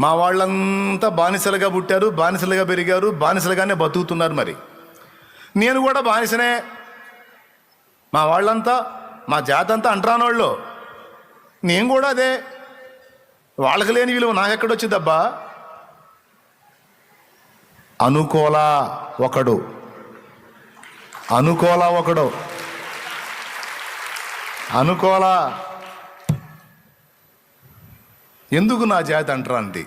మా వాళ్ళంతా బానిసలుగా పుట్టారు బానిసలుగా పెరిగారు బానిసలుగానే బతుకుతున్నారు మరి. నేను కూడా బానిసనే. మా వాళ్ళంతా మా జాతి అంతా అంటరానోళ్ళు. నేను కూడా అదే. వాళ్ళకి లేని విలువ నాకెక్కడొచ్చిందబ్బా? అనుకోల ఒకడు. అనుకోల ఒకడు. అనుకోలా ఎందుకు నా జాతి అంటరాంది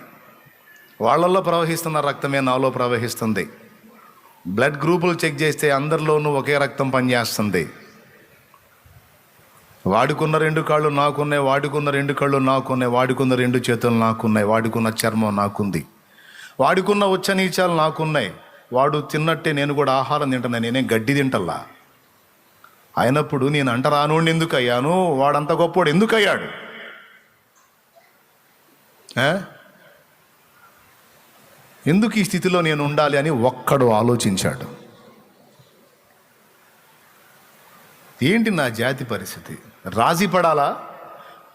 వాళ్ళల్లో ప్రవహిస్తున్న రక్తమే నాలో ప్రవహిస్తుంది. బ్లడ్ గ్రూపులు చెక్ చేస్తే అందరిలోనూ ఒకే రక్తం పనిచేస్తుంది. వాడుకున్న రెండు కాళ్ళు నాకున్నాయి వాడుకున్న రెండు కళ్ళు నాకున్నాయి వాడుకున్న రెండు చేతులు నాకున్నాయి వాడుకున్న చర్మం నాకుంది. వాడుకున్న ఉచ్చనీచాలు నాకున్నాయి. వాడు తిన్నట్టే నేను కూడా ఆహారం తింటున్నాను నేనేం గడ్డి తింటల్లా? అయినప్పుడు నేను అంటరాను ఎందుకు అయ్యాను వాడంత గొప్పోడు ఎందుకు అయ్యాడు ఎందుకు ఈ స్థితిలో నేను ఉండాలి అని ఒక్కడు ఆలోచించాడు. ఏంటి నా జాతి పరిస్థితి? రాజీ పడాలా?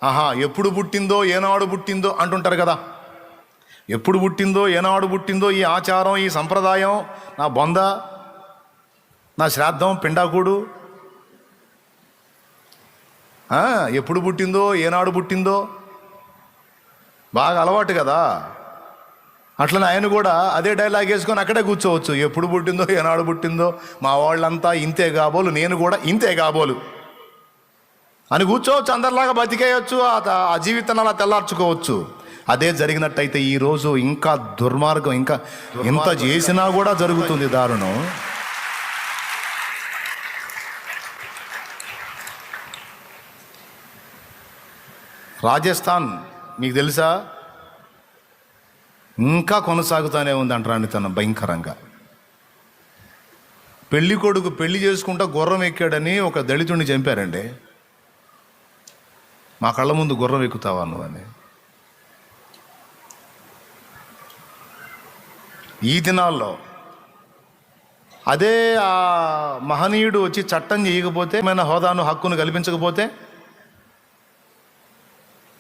ఆహా ఎప్పుడు పుట్టిందో ఏనాడు పుట్టిందో అంటుంటారు కదా. ఎప్పుడు పుట్టిందో ఏనాడు పుట్టిందో ఈ ఆచారం ఈ సంప్రదాయం నా బొంద నా శ్రాద్ధం పిండాకుడు. ఎప్పుడు పుట్టిందో ఏనాడు పుట్టిందో బాగా అలవాటు కదా. అట్లనే ఆయన కూడా అదే డైలాగ్ వేసుకొని అక్కడే కూర్చోవచ్చు. ఎప్పుడు పుట్టిందో ఏనాడు పుట్టిందో మా వాళ్ళంతా ఇంతే కాబోలు నేను కూడా ఇంతే కాబోలు. అని కూర్చోవచ్చు అందరిలాగా బతికేయచ్చు ఆ జీవితాన్ని అలా తెల్లార్చుకోవచ్చు. అదే జరిగినట్టయితే ఈరోజు ఇంకా దుర్మార్గం ఇంకా ఎంత చేసినా కూడా జరుగుతుంది దారుణం. రాజస్థాన్ మీకు తెలుసా? ఇంకా కొనసాగుతూనే ఉంది అంటరానితనం భయంకరంగా. పెళ్ళి కొడుకు పెళ్ళి చేసుకుంటా గుర్రం ఎక్కాడని ఒక దళితుడిని చంపారండి. మా కళ్ళ ముందు గుర్రం ఎక్కుతావా నువ్వని అని. ఈ దినాల్లో అదే ఆ మహనీయుడు వచ్చి చట్టం చేయకపోతే ఏమైనా హోదాను హక్కును కల్పించకపోతే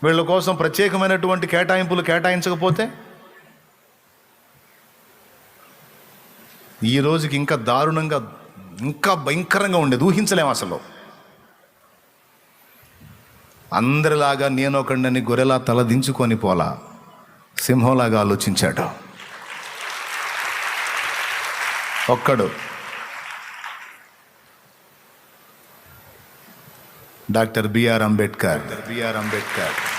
వీళ్ళ కోసం ప్రత్యేకమైనటువంటి కేటాయింపులు కేటాయించకపోతే? ఈ రోజుకి ఇంకా దారుణంగా ఇంకా భయంకరంగా ఉండేది. ఊహించలేం అసలు. అందరిలాగా నేను ఒకడిని గొర్రెలా తలదించుకొని పోలా? సింహంలాగా ఆలోచించాడు ఒక్కడు. Doctor B R Ambedkar. B R Ambedkar.